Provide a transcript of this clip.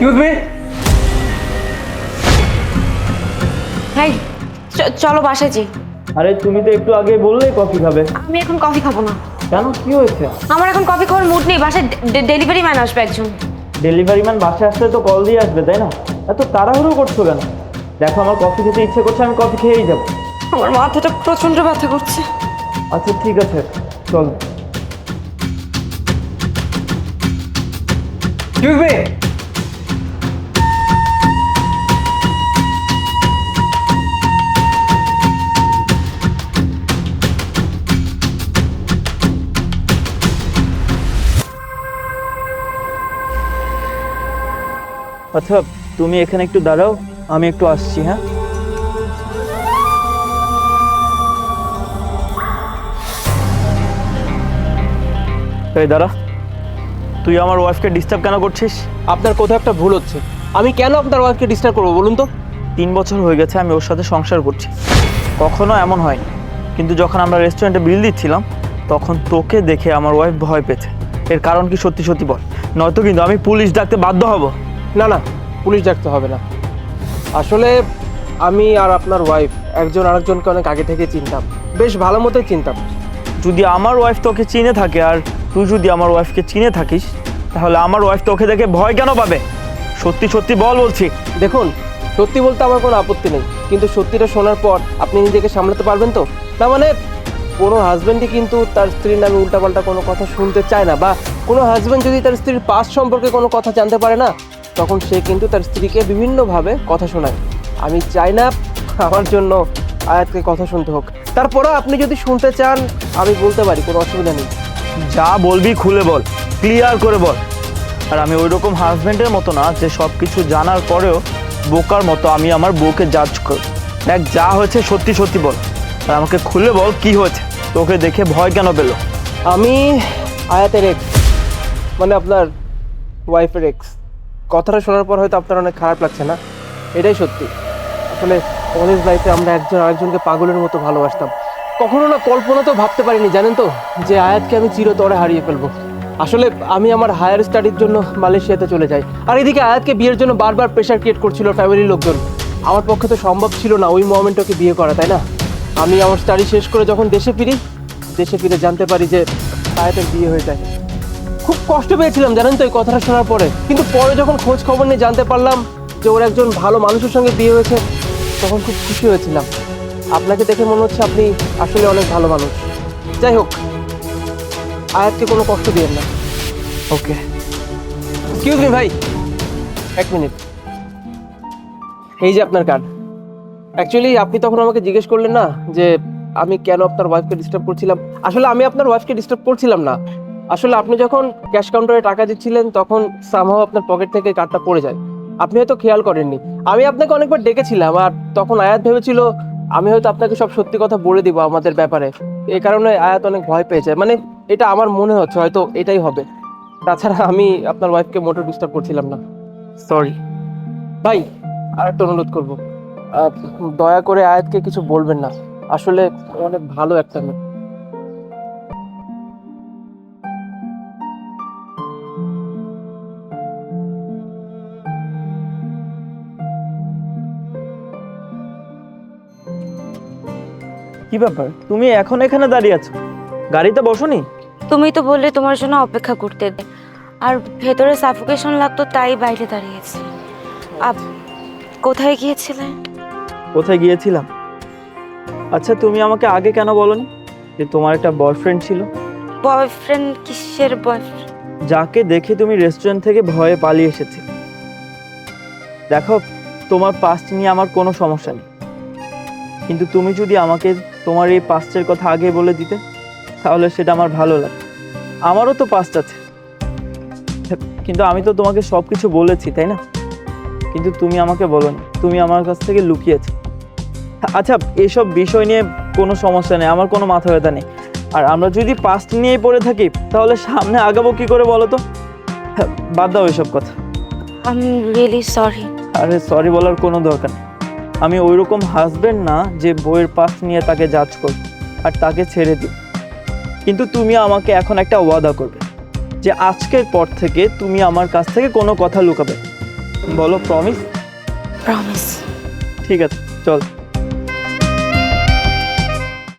Excuse me hi চ- চলো বাসায় যাই। আরে তুমি তো একটু আগে বললে কফি খাবে। আমি এখন কফি খাব না। কেন? কি হয়েছে? আমার এখন কফি খাওয়ার মুড নেই বাসায় ডেলিভারি ম্যান আসবে একজন। ডেলিভারি ম্যান বাসায় আসলে তো কল দিয়ে আসবে তাই না? এত তাড়াহুড়ো করছ কেন? দেখো আমার কফি খেতে ইচ্ছে করছে আমি কফি খেয়েই যাব। আমার মাথাটা প্রচণ্ড ব্যথা করছে। আচ্ছা ঠিক আছে চল। এক্সকিউজ মি আচ্ছা তুমি এখানে একটু দাঁড়াও আমি একটু আসছি হ্যাঁ? এই দাঁড়া তুই আমার ওয়াইফকে ডিস্টার্ব কেন করছিস? আপনার কোথাও একটা ভুল হচ্ছে। আমি কেন আপনার ওয়াইফকে ডিস্টার্ব করব বলুন তো? তিন বছর হয়ে গেছে আমি ওর সাথে সংসার করছি। কখনো এমন হয়নি। কিন্তু যখন আমরা রেস্টুরেন্টে বিল দিচ্ছিলাম তখন তোকে দেখে আমার ওয়াইফ ভয় পেয়েছে। এর কারণ কি সত্যি সত্যি বল। নয়তো কিন্তু আমি পুলিশ ডাকতে বাধ্য হব। না না পুলিশ ডাকতে হবে না। আসলে আমি আর আপনার ওয়াইফ একজন আরেকজনকে অনেক আগে থেকে চিনতাম। বেশ ভালো মতোই চিনতাম। যদি আমার ওয়াইফ তোকে চিনে থাকে আর তুই যদি আমার ওয়াইফকে চিনে থাকিস তাহলে আমার ওয়াইফ তোকে দেখে ভয় কেন পাবে? সত্যি সত্যি বল বলছি। দেখুন সত্যি বলতে আমার কোনো আপত্তি নেই। কিন্তু সত্যিটা শোনার পর আপনি নিজেকে সামলাতে পারবেন তো? না মানে কোনো হাজব্যান্ডই কিন্তু তার স্ত্রীর নামে উল্টাপাল্টা কোনো কথা শুনতে চায় না বা কোনো হাজব্যান্ড যদি তার স্ত্রীর পাস সম্পর্কে কোনো কথা জানতে পারে না তখন সে কিন্তু তার স্ত্রীকে বিভিন্নভাবে কথা শোনায়। আমি চাই না আমার জন্য আয়াতকে কথা শুনতে হোক। তারপরেও আপনি যদি শুনতে চান আমি বলতে পারি কোনো অসুবিধা নেই। যা বলবি খুলে বল ক্লিয়ার করে বল। আর আমি ওই রকম হাজব্যান্ডের মতো না যে সব কিছু জানার পরেও বোকার মতো আমি আমার বউকে জাজ করি। দেখ যা হয়েছে সত্যি সত্যি বল। আর আমাকে খুলে বল কি হয়েছে। তোকে দেখে ভয় কেন পেল? আমি আয়াতের এক্স মানে আপনার ওয়াইফের এক্স কথাটা শোনার পর হয়তো আপনার অনেক খারাপ লাগছে না? এটাই সত্যি। আসলে কলেজ লাইফে আমরা একজন আরেকজনকে পাগলের মতো ভালোবাসতাম। কখনো না কল্পনা তো ভাবতে পারিনি, জানেন তো? যে আয়াতকে আমি চিরতরে হারিয়ে ফেলব। আসলে আমি আমার হায়ার স্টাডির জন্য মালয়েশিয়াতে চলে যাই। আর এদিকে আয়াতকে বিয়ের জন্য বারবার প্রেশার ক্রিয়েট করছিল ফ্যামিলির লোকজন। আমার পক্ষে তো সম্ভব ছিল না ওই মোমেন্টে ওকে বিয়ে করা, তাই না? আমি আমার স্টাডি শেষ করে যখন দেশে ফিরি, দেশে ফিরে জানতে পারি যে আয়াতের বিয়ে হয়ে যায়। খুব কষ্ট পেয়েছিলাম, জানেন তো এই কথাটা শোনার পরে। কিন্তু পরে যখন খোঁজ খবর নিয়ে জানতে পারলাম যে ওর একজন ভালো মানুষের সঙ্গে বিয়ে হয়েছে, তখন খুব খুশি হয়েছিলাম। আপনাকে দেখে মনে হচ্ছে আপনি আসলে অনেক ভালো মানুষ। যাই হোক, আয়াতকে কোনো কষ্ট দিয়েন না। ওকে। এক্সকিউজ মি ভাই। এক মিনিট। এই যে আপনার কার্ড অ্যাকচুয়ালি আপনি তখন আমাকে জিজ্ঞেস করলেন না যে আমি কেন আপনার ওয়াইফকে ডিস্টার্ব করছিলাম? আসলে আমি আপনার ওয়াইফকে ডিস্টার্ব করছিলাম না। আসলে আপনি যখন ক্যাশ কাউন্টারে টাকা দিচ্ছিলেন তখন সামহাও আপনার পকেট থেকে কার্ডটা পড়ে যায়। আপনি হয়তো খেয়াল করেননি। আমি আপনাকে অনেকবার ডেকেছিলাম আর তখন আয়াত ভেবেছিল আমি হয়তো আপনাকে সব সত্যি কথা বলে দিব আমাদের ব্যাপারে। এ কারণে আয়াত অনেক ভয় পেয়ে যায়। মানে এটা আমার মনে হচ্ছে হয়তো এটাই হবে। তাছাড়া আমি আপনার ওয়াইফকে মোটর ডিস্টার্ব করছিলাম না। সরি ভাই আর একটা অনুরোধ করব। দয়া করে আয়াতকে কিছু বলবেন না। আসলে অনেক ভালো একটা মেয়ে। কি ব্যাপার? তুমি এখন এখানে দাঁড়িয়ে আছো। গাড়িতে বসোনি? তুমি তো বললে তোমার জন্য অপেক্ষা করতে দে। আর ভেতরে সাফোকেশন লাগতো তাই বাইরে দাঁড়িয়েছি আপ কোথায় গিয়েছিলে? কোথায় গিয়েছিলাম? আচ্ছা তুমি আমাকে আগে কেন বলনি যে তোমার একটা বয়ফ্রেন্ড ছিল? বয়ফ্রেন্ড কিসের বয়ফ্রেন্ড যাকে দেখে তুমি রেস্টুরেন্ট থেকে ভয়ে পালিয়ে এসেছি দেখো তোমার পাস্ট নিয়ে আমার কোনো সমস্যা নেই। কিন্তু তুমি যদি আমাকে তোমার এই পাস্টের কথা আগে বলে দিতে তাহলে সেটা আমার ভালো লাগে। আমারও তো পাস্ট আছে। কিন্তু আমি তো তোমাকে সব কিছু বলেছি তাই না? কিন্তু তুমি আমাকে বলোনি তুমি আমার কাছ থেকে লুকিয়েছো। আচ্ছা এসব বিষয় নিয়ে কোনো সমস্যা নেই আমার কোনো মাথা ব্যথা নেই। আর আমরা যদি পাস্ট নিয়েই পড়ে থাকি তাহলে সামনে আগাবো কি করে বলো তো? হ্যাঁ, বাদ দাও এসব কথা। আই এম রিয়েলি সরি আরে সরি বলার কোনো দরকার নেই। আমি ওই রকম হাজব্যান্ড না যে বইয়ের পাশ নিয়ে তাকে জাজ করব আর তাকে ছেড়ে দিই কিন্তু তুমি আমাকে এখন একটা ওয়াদা করবে যে আজকের পর থেকে তুমি আমার কাছ থেকে কোনো কথা লুকাবে বলো প্রমিস প্রমিস ঠিক আছে চল।